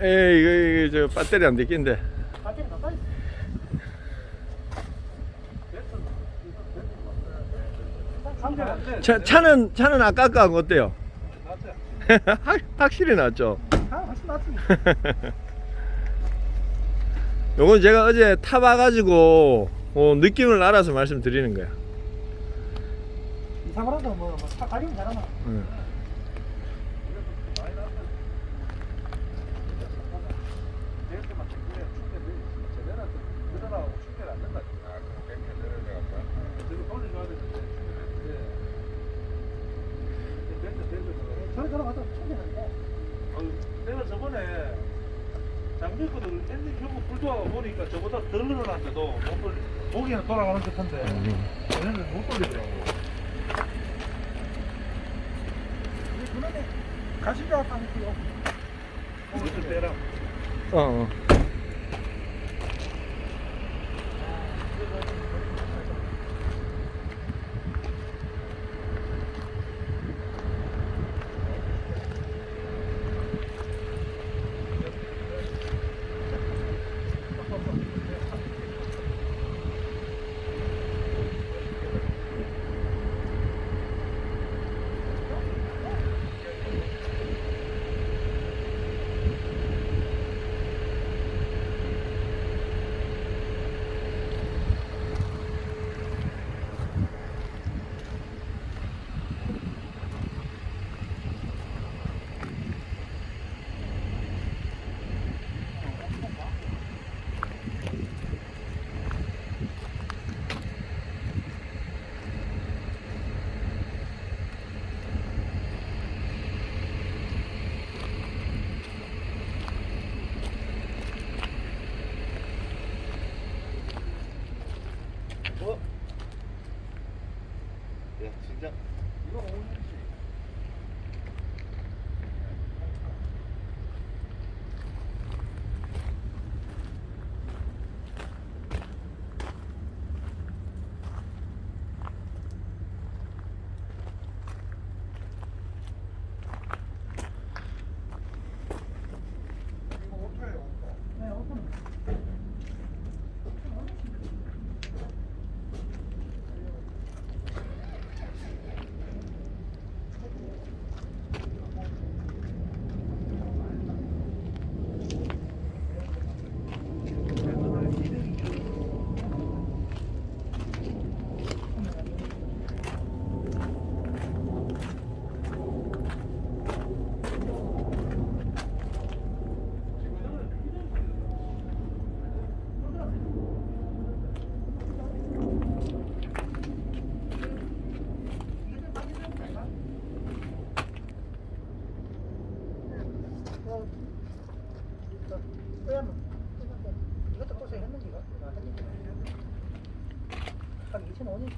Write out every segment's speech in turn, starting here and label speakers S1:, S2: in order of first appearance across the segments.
S1: 에이 이거, 이거 저 배터리 안
S2: 배터리 가까이 있어. 돼.
S1: 차, 차는 차는 아까 아까 어때요? 확- 확실히 낫죠.
S2: 아, 훨씬 낫지.
S1: 요건 제가 어제 타봐가지고 어, 느낌을 알아서 말씀드리는 거야.
S2: 이상하라도 뭐, 뭐, 차 가리면.
S1: 응.
S2: 저리 들어가서 충전하는데.
S3: 내가 저번에 장비거든 엔진 켜고 불 들어가 보니까 저보다 덜 늘어났는데도 못 돌리 보기에는 돌아가는 듯한데 얘네는 못 돌리더라고
S2: 그놈의 가시가
S1: 어, 어.
S3: 어?
S2: 이것도 고생 했는지, 이거? 아, 했는지. 한 2005년씩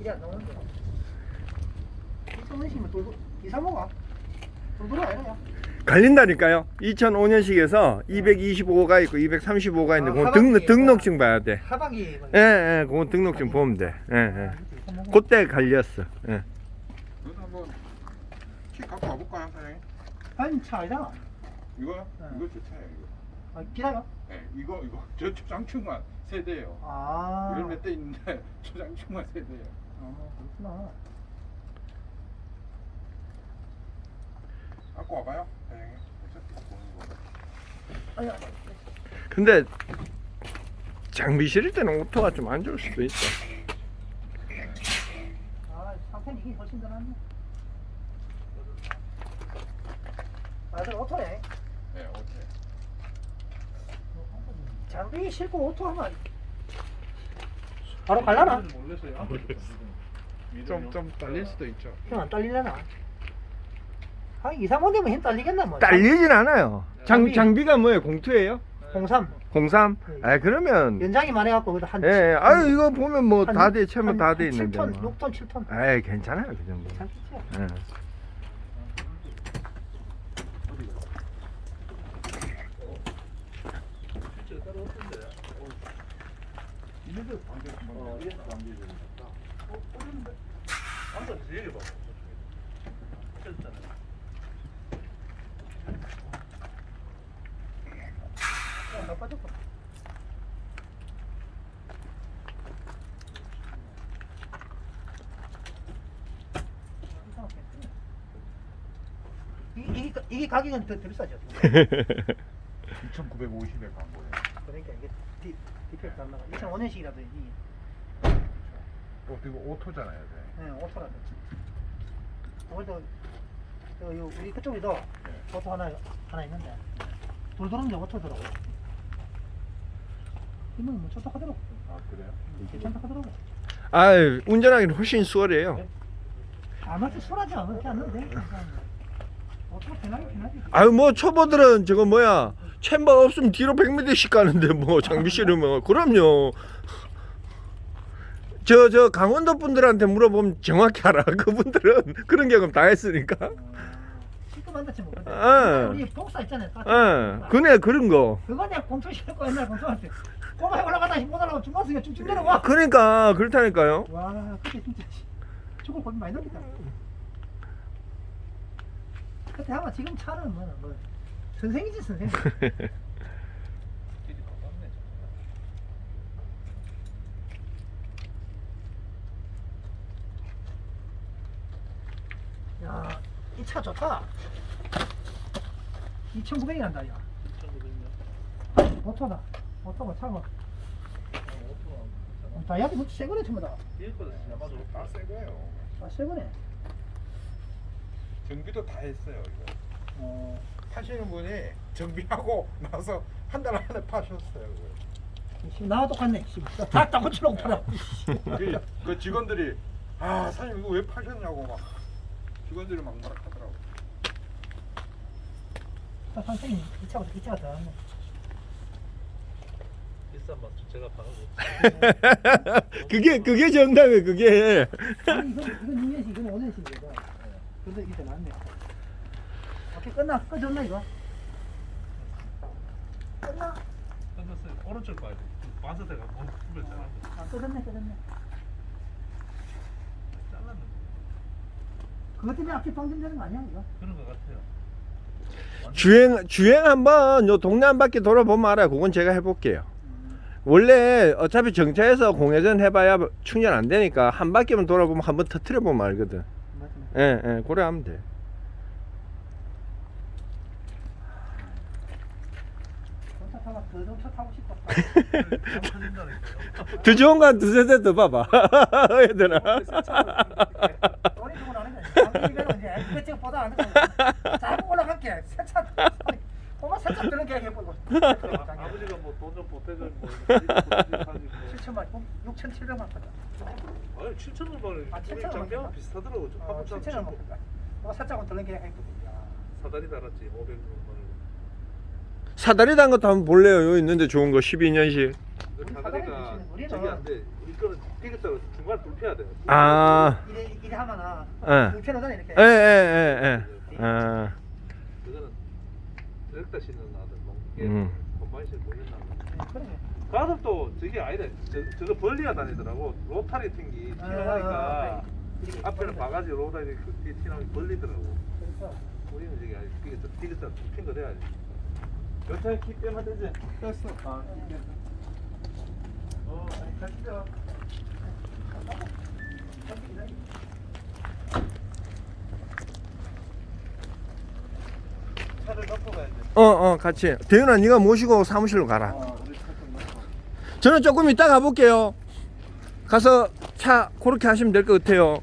S2: 일이 안 나오는데. 2005년씩이면 돌고, 이사모가? 돌고래 아니야?
S1: 갈린다니까요. 2005년식에서 225가 있고 235가 있는데
S2: 아,
S1: 등록, 등록증 봐야 돼.
S2: 하반기.
S1: 예, 예, 그건 등록증 보면 돼. 예, 예. 그때 갈렸어. 예.
S4: 그래서 한번 키 갖고 와볼까요, 사장님?
S2: 아니, 차 아니잖아.
S4: 이거요?
S2: 네.
S4: 이거 제 차예요, 이거.
S2: 아, 기다려.
S4: 네, 이거 이거 저 초장충만 세대예요.
S2: 아.
S4: 이런 몇 대 있는데 초장충만 세대예요.
S2: 아, 그렇구나.
S4: 갖고 와봐요, 사장님. 어차피 갖고 오는 거.
S2: 아니,
S1: 근데 장비 실을 때는 오토가 좀 안 좋을 수도 있어.
S2: 아, 상태는 이게 훨씬 더 낫네. 아, 저 오토네.
S4: 네, 오케이.
S2: 장비 싣고 오토 하면 바로 갈라나?
S3: 몰랐어요.
S4: 좀, 좀 딸릴 수도 있죠.
S2: 형안 딸리려나? 한 2, 3번 되면 힘 딸리겠나 뭐.
S1: 딸리진 않아요. 장,
S2: 장비.
S1: 장비가 뭐예요? 공투예요?
S2: 03.
S1: 03?
S2: 네.
S1: 아 그러면
S2: 연장이 많이 갖고 그래도 한
S1: 예, 예. 아유 이거 보면 뭐
S2: 한-
S1: 다 돼, 채면
S2: 한- 다돼한
S1: 있는데
S2: 7톤,
S1: 뭐.
S2: 6톤, 7톤.
S1: 에이 괜찮아요 그 정도. 예.
S3: 진짜 따로 없던데.
S4: 이래도 관계 한번
S3: 어, 이게 관계 좀 있다. 어, 모르는데. 한번 얘기해 봐. 했잖아.
S2: 어, 나 빠 이- 이게, 가격은 더, 더 비싸죠.
S4: 2,950에 간 거예요.
S2: 그러니까 이게 디, 디펙트 안 나가. 2005년식이라도 이
S4: 어, 이거 오토잖아요. 네.
S2: 네, 오토라도. 오늘도 그, 요, 우리 그쪽에도 오토 하나 하나 있는데 돌 도는 데 오토더라고. 이건 뭐 좋다 하더라고.
S4: 아, 그래요?
S2: 괜찮다 하더라고.
S1: 아유 운전하기는 훨씬 수월해요.
S2: 아무튼 술하지 않지 않는데. 오토가 편하게 편하지.
S1: 아유 뭐 초보들은 저거 뭐야 챔버 없으면 뒤로 100m씩 가는데 뭐 장비 실으면 그럼요. 저 저 강원도 분들한테 물어보면 정확히 알아. 그분들은 그런 경험 다 했으니까.
S2: 뭐. 근데
S1: 아.
S2: 우리 복사 있잖아요.
S1: 예, 그네 그런 거.
S2: 그거 내가 공투 시켰고 옛날 공투한테 꼬마에 올라가다 못 올라가고 중간승에 쭉쭉 내려와.
S1: 그러니까 그렇다니까요.
S2: 와 그때 진짜 죽을 고민 많이 넘겼다. 그때 아마 지금 차는 뭐, 뭐 선생이지 선생.
S3: 정말.
S2: 야이 차 좋다. 2,900이란다 야.
S3: 1900년.
S2: 오토다. 오토가 차가.
S3: 어, 오토가
S2: 어, 다이아도 뭐새 거네 전부 다.
S4: 다새 거예요.
S2: 아 새 거네.
S4: 정비도 다 했어요, 이거.
S2: 어.
S4: 파시는 분이 정비하고 나서 한 달 안에 파셨어요.
S2: 지금 나와 똑같네. 다다 고치려고 팔아.
S4: 그, 그 직원들이 아 사장님 이거 왜 파셨냐고 막 직원들이 막 뭐라 하더라고.
S2: 아, 선생님 이 차보다 이 차가 더 낫네.
S3: 비싼 맛 제가 봐가지고.
S1: 그게 그게 정답이에요. 그게.
S2: 아니 이건 이건 6년식 이건 5년식이거든. 근데 이게 더 낫네. 오케이 끝나 끝졌나 이거? 끝나?
S3: 끝났어요. 오른쪽 봐야 돼. 그 바스대가 몸 풀을 잘하고.
S2: 아 끝났네 끝났네.
S3: 잘랐는데.
S2: 그것 때문에 앞에 방전되는 거 아니야 이거?
S3: 그런 것 같아요.
S1: 주행 주행 한번 요 동네 한 바퀴 돌아보면 알아요. 그건 제가 해볼게요. 원래 어차피 정차해서 공회전 해봐야 충전 안 되니까 한 바퀴만 돌아보면 한 번 터트려 보면 알거든.
S2: 맞네.
S1: 예, 예, 그래 하면 돼.
S2: 전차 타고 더 좋은 차 타고 싶어.
S3: 터진다니까요.
S1: 더 좋은 거한 두세 대 더 봐봐. 얘들아.
S2: 돈이 주고 나는 거야. 이제 이것저것 보다 안 되고 자꾸 올라갈게. 세차 엄마 세차 드는 게 해보고.
S3: 아버지가 뭐 돈좀뭐 가지고.
S2: 7천만, 6,700만 받아.
S3: 아니 7천 원만
S2: 아,
S3: 우리
S2: 7,000원
S3: 장비하고
S2: 맞다.
S3: 비슷하더라고. 저
S2: 어,
S3: 화분 장
S2: 7천만 받아. 어, 세차고 드는 게 했거든.
S3: 사다리 달았지 500원.
S1: 사다리 단 것도 한번 볼래요. 여기 있는데 좋은 거 12년식.
S3: 그
S2: 우리
S3: 사다리가
S2: 사다리 우리는
S3: 저기 안 돼. 우리 거는 디귿자로 중간 불펴야 돼.
S1: 아,
S2: 이래 이래 하면은
S1: 예.
S2: 불편하잖아 이렇게.
S1: 예, 예, 예, 예. 아,
S3: 그거는
S1: 음.
S2: 네, 그래.
S3: 가슴도 저게 아니래. 저, 저거 벌리가 다니더라고. 로타리 튕기
S2: 아,
S3: 튀어나니까
S2: 이렇게
S3: 앞에는. 바가지 로타리 그 뒤에 튀어나오니 벌리더라고.
S2: 그래서
S3: 우리는 저게 아니 디귿자 디귿자 핀거 돼야지. 여차에 키 빼면 되지.
S4: 뺐어.
S3: 아, 어, 아니, 가시죠. 차를 넣고 가야 돼.
S1: 어, 어, 같이. 대윤아, 네가 모시고 사무실로 가라.
S3: 어, 우리 차좀 넣고.
S1: 저는 조금 이따 가볼게요. 가서 차 그렇게 하시면 될 것
S2: 같아요.